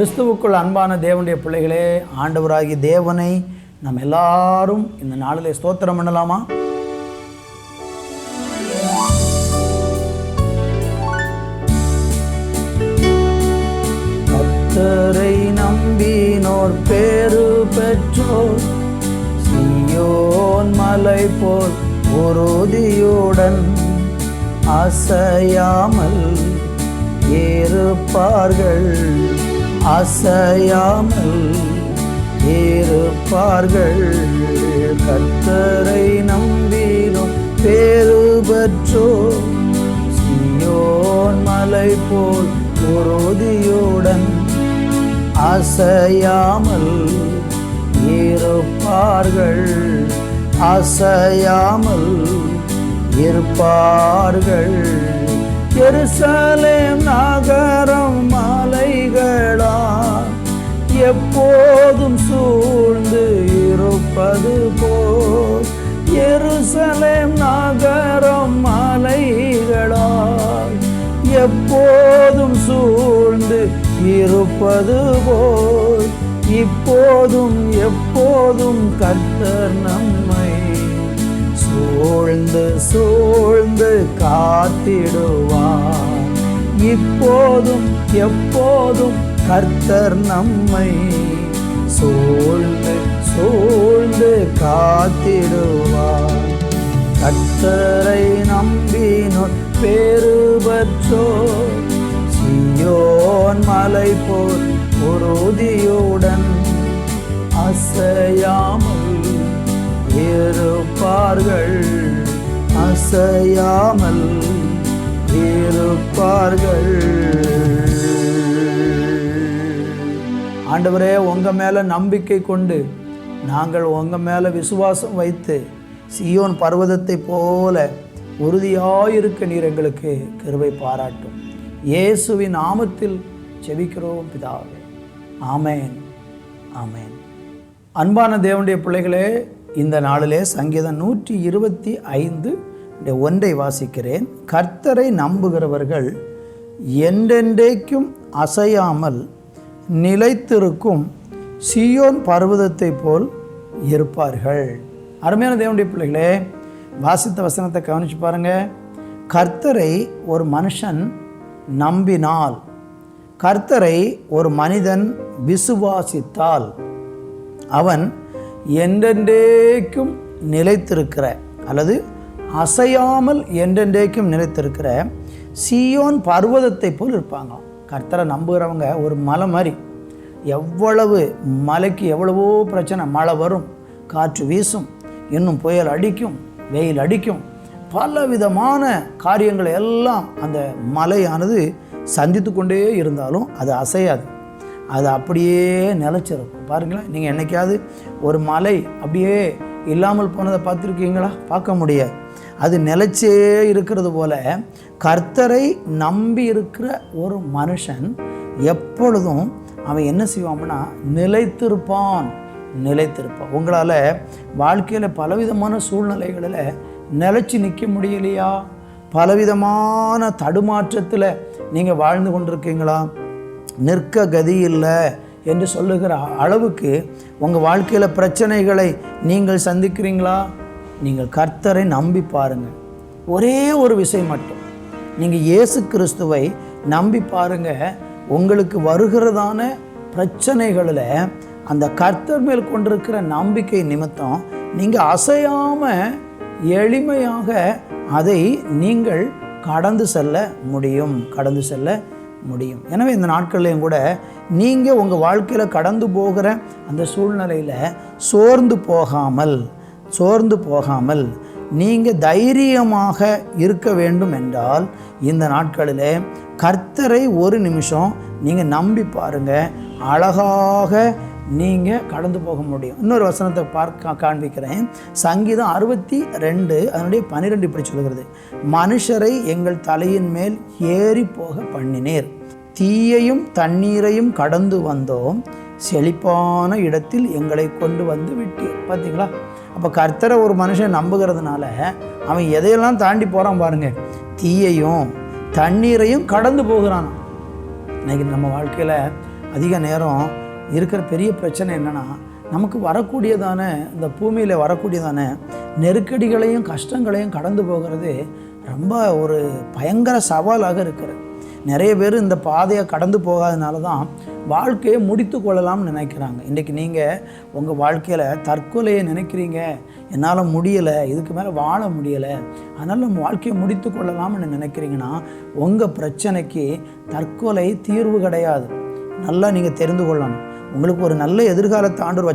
கிறிஸ்துவுக்குள் அன்பான தேவனுடைய பிள்ளைகளே ஆண்டவராகிய தேவனை நம்ம எல்லாரும் இந்த நாளிலே ஸ்தோத்திரம் பண்ணலாமா? கர்த்தரை நம்பினோர் பேரு பெற்றோர் சியோன் மலை போல் உறுதியுடன் அசையாமல் ஏறுப்பார்கள். அசையாமல் இருப்பார்கள் கத்தரை நம்பினோம் பேரு சியோன் மலை போல் உறுதியுடன் அசையாமல் இருப்பார்கள் அசையாமல் இருப்பார்கள். எருசலேம் நகரம் மலைகளா எப்போதும் சூழ்ந்து இருப்பது போல். எருசலேம் நகரம் மலைகளால் எப்போதும் சூழ்ந்து இருப்பது போல். இப்போதும் எப்போதும் கர்த்தர் நம்மை சூழ்ந்து சூழ்ந்து காத்திடும் இப்போதும் எப்போதும் கர்த்தர் நம்மை சூழ்ந்து சூழ்ந்து காத்திடுவார். கர்த்தரை நம்பினோர் பேருபற்றோ சியோன் மலை போல் உறுதியுடன் அசையாமல் இருப்பார்கள். அசையாமல் இருப்பார்கள் ஆண்டவரே உங்கள் மேலே நம்பிக்கை கொண்டு நாங்கள் உங்கள் மேலே விசுவாசம் வைத்து சியோன் பர்வதத்தை போல உறுதியாயிருக்க நீர் எங்களுக்கு கிருவை பாராட்டும். இயேசுவின் நாமத்தில் செபிக்கிறோம் பிதாவே. ஆமேன். ஆமேன். அன்பான தேவனுடைய பிள்ளைகளே இந்த நாளிலே சங்கீதம் நூற்றி இருபத்தி ஐந்து ஒன்றை வாசிக்கிறேன். கர்த்தரை நம்புகிறவர்கள் என்றென்றைக்கும் அசையாமல் நிலைத்திருக்கும் சியோன் பர்வதத்தை போல் இருப்பார்கள். அருமையான தேவனுடைய பிள்ளைகளே வாசித்த வசனத்தை கவனித்து பாருங்கள் கர்த்தரை ஒரு மனுஷன் நம்பினால் கர்த்தரை ஒரு மனிதன் விசுவாசித்தால் அவன் என்றென்றேக்கும் நிலைத்திருக்கிற அல்லது அசையாமல் என்றென்றைக்கும் நிலைத்திருக்கிற சியோன் பர்வதத்தை போல் இருப்பாங்களாம் கர்த்தரை நம்புகிறவங்க ஒரு மலை மாதிரி. எவ்வளவு மலைக்கு எவ்வளவோ பிரச்சனை மழை வரும் காற்று வீசும் இன்னும் புயல் அடிக்கும் வெயில் அடிக்கும். பல விதமான காரியங்களை எல்லாம் அந்த மலையானது சந்தித்து கொண்டே இருந்தாலும் அது அசையாது. அது அப்படியே நிலச்சிருக்கும். பாருங்களேன் நீங்கள் என்னைக்காவது ஒரு மலை அப்படியே இல்லாமல் போனதை பார்த்துருக்கீங்களா? பார்க்க முடியாது. அது நிலச்சே இருக்கிறது போல கர்த்தரை நம்பி இருக்கிற ஒரு மனுஷன் எப்பொழுதும் அவன் என்ன செய்வான்னா நிலைத்திருப்பான் நிலைத்திருப்பான். உங்களால் வாழ்க்கையில் பலவிதமான சூழ்நிலைகளில் நிலச்சி நிற்க முடியலையா? பலவிதமான தடுமாற்றத்தில் நீங்கள் வாழ்ந்து கொண்டிருக்கீங்களா? நிற்க கதி இல்லை என்று சொல்லுகிற அளவுக்கு உங்கள் வாழ்க்கையில் பிரச்சனைகளை நீங்கள் சந்திக்கிறீங்களா? நீங்கள் கர்த்தரை நம்பி பாருங்கள். ஒரே ஒரு விஷயம் மட்டும். நீங்கள் இயேசு கிறிஸ்துவை நம்பி பாருங்கள் உங்களுக்கு வருகிறதான பிரச்சனைகளில் அந்த கர்த்தர் மேல் கொண்டிருக்கிற நம்பிக்கை நிமித்தம் நீங்கள் அசையாமல் எளிமையாக அதை நீங்கள் கடந்து செல்ல முடியும். கடந்து செல்ல முடியும். எனவே இந்த நாட்கள்லையும் கூட நீங்கள் உங்கள் வாழ்க்கையில் கடந்து போகிற அந்த சூழ்நிலையில் சோர்ந்து போகாமல் சோர்ந்து போகாமல் நீங்கள் தைரியமாக இருக்க வேண்டும் என்றால் இந்த நாட்களில் கர்த்தரை ஒரு நிமிஷம் நீங்கள் நம்பி பாருங்கள் அழகாக நீங்கள் கடந்து போக முடியும். இன்னொரு வசனத்தை பார்க்க காண்பிக்கிறேன். சங்கீதம் அறுபத்தி ரெண்டு அதனுடைய பன்னிரெண்டு இப்படி சொல்கிறது. மனுஷரை எங்கள் தலையின் மேல் ஏறி போக பண்ணினீர். தீயையும் தண்ணீரையும் கடந்து வந்தோம். செழிப்பான இடத்தில் எங்களை கொண்டு வந்து விட்டீர். பார்த்தீங்களா? அப்போ கர்த்தரை ஒரு மனுஷன் நம்புகிறதுனால அவன் எதையெல்லாம் தாண்டி போகிறான் பாருங்கள் தீயையும் தண்ணீரையும் கடந்து போகிறான். இன்றைக்கி நம்ம வாழ்க்கையில் அதிக நேரம் இருக்கிற பெரிய பிரச்சனை என்னென்னா நமக்கு வரக்கூடியதான இந்த பூமியில் வரக்கூடியதான நெருக்கடிகளையும் கஷ்டங்களையும் கடந்து போகிறது ரொம்ப ஒரு பயங்கர சவாலாக இருக்கிறது. நிறைய பேர் இந்த பாதையை கடந்து போகாதனால தான் வாழ்க்கையை முடித்து கொள்ளலாம்னு நினைக்கிறாங்க. இன்றைக்கி நீங்கள் உங்கள் வாழ்க்கையில் தற்கொலையை நினைக்கிறீங்க. என்னால் முடியலை இதுக்கு மேலே வாழ முடியலை. அதனால் நம்ம வாழ்க்கையை முடித்து கொள்ளலாம்னு நினைக்கிறீங்கன்னா உங்கள் பிரச்சனைக்கு தற்கொலை தீர்வு கிடையாது. நல்லா நீங்கள் தெரிந்து கொள்ளணும். உங்களுக்கு ஒரு நல்ல எதிர்காலத்தை ஆண்டவர்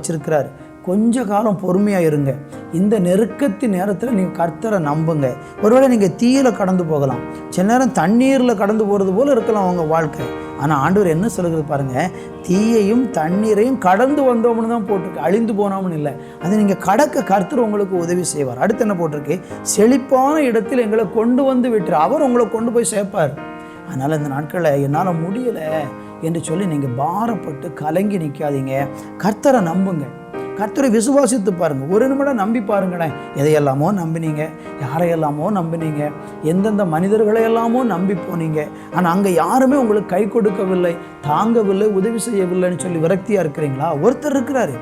கொஞ்ச காலம் பொறுமையாக இருங்க. இந்த நெருக்கத்தி நேரத்தில் நீங்கள் கர்த்தரை நம்புங்க. ஒருவேளை நீங்கள் தீயில கடந்து போகலாம். சில நேரம் தண்ணீரில் கடந்து போகிறது போல் இருக்கலாம் உங்கள் வாழ்க்கை. ஆனால் ஆண்டவர் என்ன சொல்லுகிறது பாருங்கள் தீயையும் தண்ணீரையும் கடந்து வந்தோம்னு தான் போட்டிருக்கு அழிந்து போனோம்னு இல்லை. அதை நீங்கள் கடக்க கர்த்தர் உங்களுக்கு உதவி செய்வார். அடுத்து என்ன போட்டிருக்கு? செழிப்பான இடத்தில் எங்களை கொண்டு வந்து விட்டுரு அவர் உங்களை கொண்டு போய் சேர்ப்பார். அதனால் இந்த நாட்களில் என்னால் முடியலை என்று சொல்லி நீங்கள் பாரப்பட்டு கலங்கி நிற்காதீங்க கர்த்தரை நம்புங்க. கர்த்தரை விசுவாசித்து பாருங்கள் ஒரு நிமிடம் நம்பி பாருங்களேன். எதையெல்லாமோ நம்பினீங்க. யாரையெல்லாமோ நம்பினீங்க. எந்தெந்த மனிதர்களை எல்லாமோ நம்பி போனீங்க. ஆனால் அங்கே யாருமே உங்களுக்கு கை கொடுக்கவில்லை தாங்கவில்லை உதவி செய்யவில்லைன்னு சொல்லி விரக்தியாக இருக்கிறீங்களா? ஒருத்தர் இருக்கிறாரு.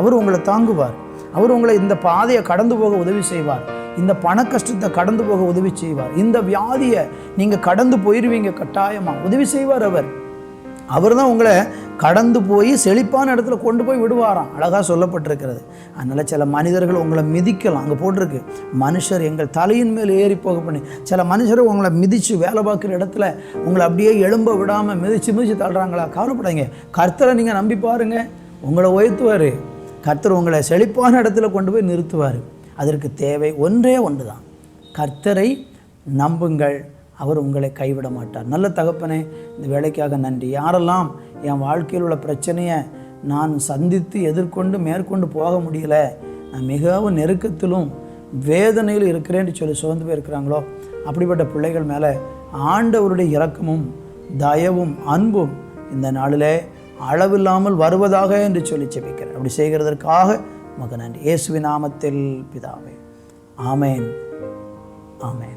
அவர் உங்களை தாங்குவார். அவர் உங்களை இந்த பாதையை கடந்து போக உதவி செய்வார். இந்த பண கஷ்டத்தை கடந்து போக உதவி செய்வார். இந்த வியாதியை நீங்கள் கடந்து போயிடுவீங்க கட்டாயமாக உதவி செய்வார் அவர். அவர் தான் உங்களை கடந்து போய் செழிப்பான இடத்துல கொண்டு போய் விடுவாராம். அழகாக சொல்லப்பட்டிருக்கிறது. அதனால் சில மனிதர்கள் உங்களை மிதிக்கலாம். அங்கே போட்டிருக்கு. மனுஷர் எங்கள் தலையின் மேல் ஏறி போக பண்ணி சில மனுஷர் உங்களை மிதித்து வேலை பார்க்குற இடத்துல உங்களை அப்படியே எலும்ப விடாமல் மிதித்து மிதித்து தள்ளுறாங்களா? கவலைப்படாதீங்க. கர்த்தரை நீங்கள் நம்பி பாருங்கள் உங்களை உயர்த்துவார். கர்த்தர் உங்களை செழிப்பான இடத்துல கொண்டு போய் நிறுத்துவார். அதற்கு தேவை ஒன்றே ஒன்று தான் கர்த்தரை நம்புங்கள். அவர் உங்களை கைவிட மாட்டார். நல்ல தகப்பனே இந்த வேலைக்காக நன்றி. யாரெல்லாம் என் வாழ்க்கையில் உள்ள பிரச்சனையை நான் சந்தித்து எதிர்கொண்டு மேற்கொண்டு போக முடியல. நான் மிகவும் நெருக்கத்திலும் வேதனையில் இருக்கிறேன்னு சொல்லி சோர்ந்து போயிருக்கிறாங்களோ? அப்படிப்பட்ட பிள்ளைகள் மேலே ஆண்டவருடைய இரக்கமும் தயவும் அன்பும் இந்த நாளிலே அளவில்லாமல் வருவதாக என்று சொல்லி செபிக்கிறேன் அப்படி செய்கிறதற்காக உமக்கு நன்றி இயேசுவின் நாமத்தில் பிதாவே. ஆமேன். ஆமேன்.